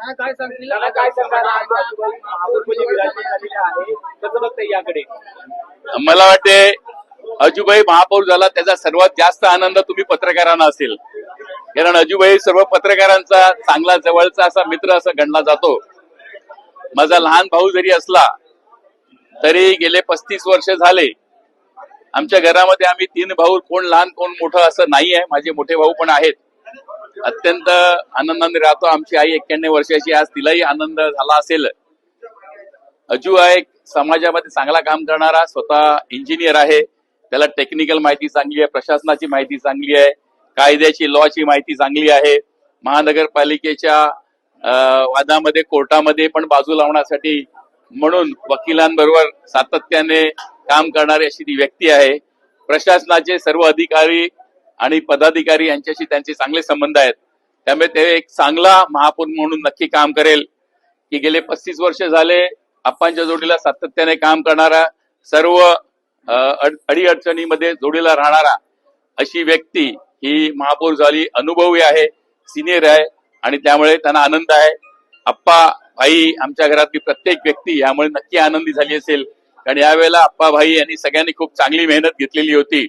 काय सांगतील? काय सांगणार? याकडे. मला वाटते अजूभाई महापौर झाला त्याचा सर्वात जास्त आनंद तुम्ही पत्रकारांना असेल. कारण अजूभाई सर्व पत्रकारांचा चांगला जवळचा असा मित्र असं गणला जातो. माझा लहान भाऊ जरी असला तरी गेले पस्तीस वर्ष झाले. आमच्या घरामध्ये आम्ही तीन भाऊ कोण लहान कोण मोठं असं नाही आहे माझे मोठे भाऊ पण आहेत. अत्यंत आनंदाने राहतो. आमची आई एक्क्याण्णव वर्षाची आज तिलाही आनंद झाला असेल. अजू हा एक समाजामध्ये चांगला काम करणारा स्वतः इंजिनियर आहे. त्याला टेक्निकल माहिती चांगली आहे प्रशासनाची माहिती चांगली आहे कायद्याची लॉची माहिती चांगली आहे. महानगरपालिकेच्या वादामध्ये कोर्टामध्ये पण बाजू लावण्यासाठी म्हणून वकिलांबरोबर सातत्याने काम करणारी अशी ती व्यक्ती आहे. प्रशासनाचे सर्व अधिकारी आणि पदाधिकारी यांच्याशी त्यांचे चांगले संबंध आहेत. त्यामुळे ते एक चांगला महापौर म्हणून नक्की काम करेल. की गेले पस्तीस वर्ष झाले आप्पांच्या जोडीला सातत्याने काम करणारा सर्व अड- अडीअडचणीमध्ये जोडीला राहणारा अशी व्यक्ती ही महापौर झाली. अनुभवी आहे सिनियर आहे आणि त्यामुळे त्यांना आनंद आहे. आप्पा भाई आमच्या घरातली प्रत्येक व्यक्ती यामुळे नक्की आनंदी झाली असेल. कारण यावेळेला आप्पा भाई यांनी सगळ्यांनी खूप चांगली मेहनत घेतलेली होती.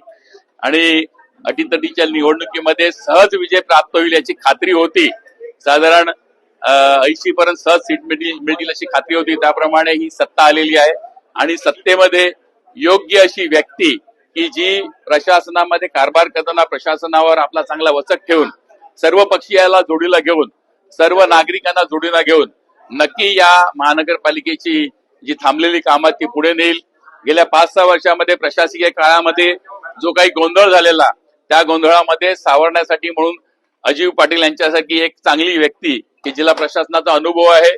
आणि अटीतटीच्या निवडणुकीमध्ये सहज विजय प्राप्त होईल याची खात्री होती. साधारण ऐंशी पर्यंत सहज सीट मिळतील अशी खात्री होती. त्याप्रमाणे ही सत्ता आलेली आहे. आणि सत्तेमध्ये योग्य अशी व्यक्ती की जी प्रशासनामध्ये कारभार करताना प्रशासनावर आपला चांगला वचक ठेवून सर्व पक्षीयाला जोडीला घेऊन सर्व नागरिकांना जोडीला घेऊन नक्की या महानगरपालिकेची जी थांबलेली कामं ती पुढे नेईल. गेल्या पाच सहा वर्षामध्ये प्रशासकीय काळामध्ये जो काही गोंधळ झालेला त्या गोंधळामध्ये सावरण्यासाठी म्हणून अजीव पाटील यांच्यासारखी एक चांगली व्यक्ती की जिला प्रशासनाचा अनुभव आहे.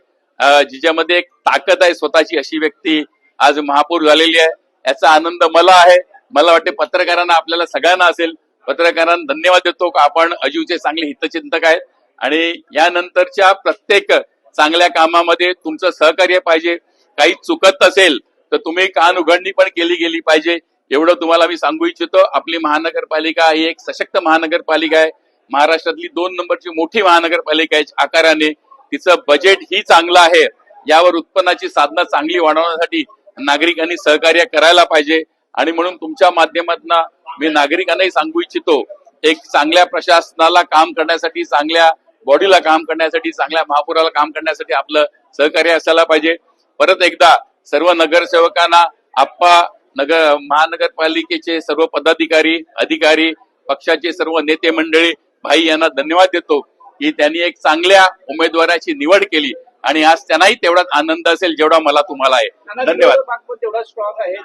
जिच्यामध्ये एक ताकद आहे स्वतःची अशी व्यक्ती आज महापौर झालेली आहे. याचा आनंद मला आहे. मला वाटते पत्रकारांना आपल्याला सगळ्यांना असेल. पत्रकारांना धन्यवाद देतो का आपण अजीवचे चांगले हितचिंतक आहेत. आणि यानंतरच्या प्रत्येक चांगल्या कामामध्ये तुमचं सहकार्य पाहिजे. काही चुकत असेल तर तुम्ही कान उघडणी पण केली गेली पाहिजे. एवढं तुम्हाला मी सांगू इच्छितो आपली महानगरपालिका ही एक सशक्त महानगरपालिका आहे. महाराष्ट्रातली दोन नंबरची मोठी महानगरपालिका आहे आकाराने. तिचं बजेट ही चांगलं आहे. यावर उत्पन्नाची साधना चांगली वाढवण्यासाठी नागरिकांनी सहकार्य करायला पाहिजे. आणि म्हणून तुमच्या माध्यमातून मी नागरिकांनाही सांगू इच्छितो एक चांगल्या प्रशासनाला काम करण्यासाठी चांगल्या बॉडीला काम करण्यासाठी चांगल्या महापुराला काम करण्यासाठी आपलं सहकार्य असायला पाहिजे. परत एकदा सर्व नगरसेवकांना आप्पा नगर महानगरपालिकेचे सर्व पदाधिकारी अधिकारी पक्षाचे सर्व नेते मंडळी भाई यांना धन्यवाद देतो की त्यांनी एक चांगल्या उमेदवाराची निवड केली आणि आज त्यांनाही तेवढाच आनंद असेल जेवढा मला तुम्हाला आहे. धन्यवाद. तेवढा स्ट्रॉंग आहे.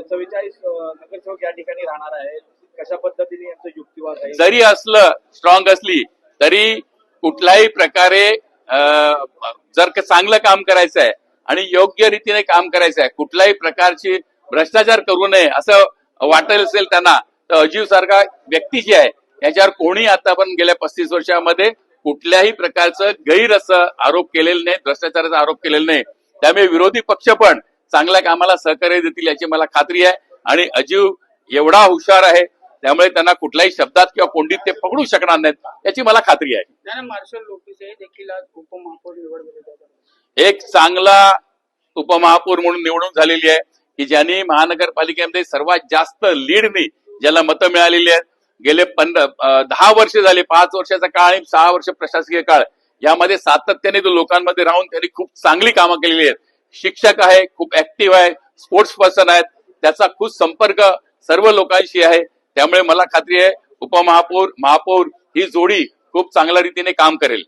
चव्वेचाळीस नगरसेवक या ठिकाणी राहणार आहेत. कशा पद्धतीने यांचं युक्तिवाद आहे? जरी असलं स्ट्रॉंग असली तरी कुठल्याही प्रकारे जर का चांगलं काम करायचं आहे आणि योग्य रीतीने काम करायचं आहे कुठल्याही प्रकारची भ्रष्टाचार करू नये असं वाटेल असेल त्यांना तर अजीव सारखा व्यक्ती जी आहे याच्यावर कोणी आता पण गेल्या पस्तीस वर्षामध्ये कुठल्याही प्रकारचं गैर असं आरोप केलेलं नाही भ्रष्टाचाराचा आरोप केलेला नाही. त्यामुळे विरोधी पक्ष पण चांगल्या कामाला सहकार्य देतील याची मला खात्री आहे. आणि अजीव एवढा हुशार आहे त्यामुळे त्यांना कुठल्याही शब्दात किंवा कोंडीत ते पकडू शकणार नाहीत याची मला खात्री आहे. देखील एक चांगला उपमहापौर म्हणून निवडून झालेली आहे. की ज्याने महानगरपालिकेमध्ये सर्वात जास्त लीडने ज्याला मतं मिळालेली आहेत गेले पंधरा दहा वर्ष झाले पाच वर्षाचा काळ आणि सहा वर्ष प्रशासकीय काळ यामध्ये सातत्याने तो लोकांमध्ये राहून त्यांनी खूप चांगली कामं केलेली आहेत. शिक्षक आहे खूप ऍक्टिव्ह आहे स्पोर्ट्स पर्सन आहेत त्याचा खूप संपर्क सर्व लोकांशी आहे. त्यामुळे मला खात्री आहे उपमहापौर महापौर ही जोडी खूप चांगल्या रीतीने काम करेल.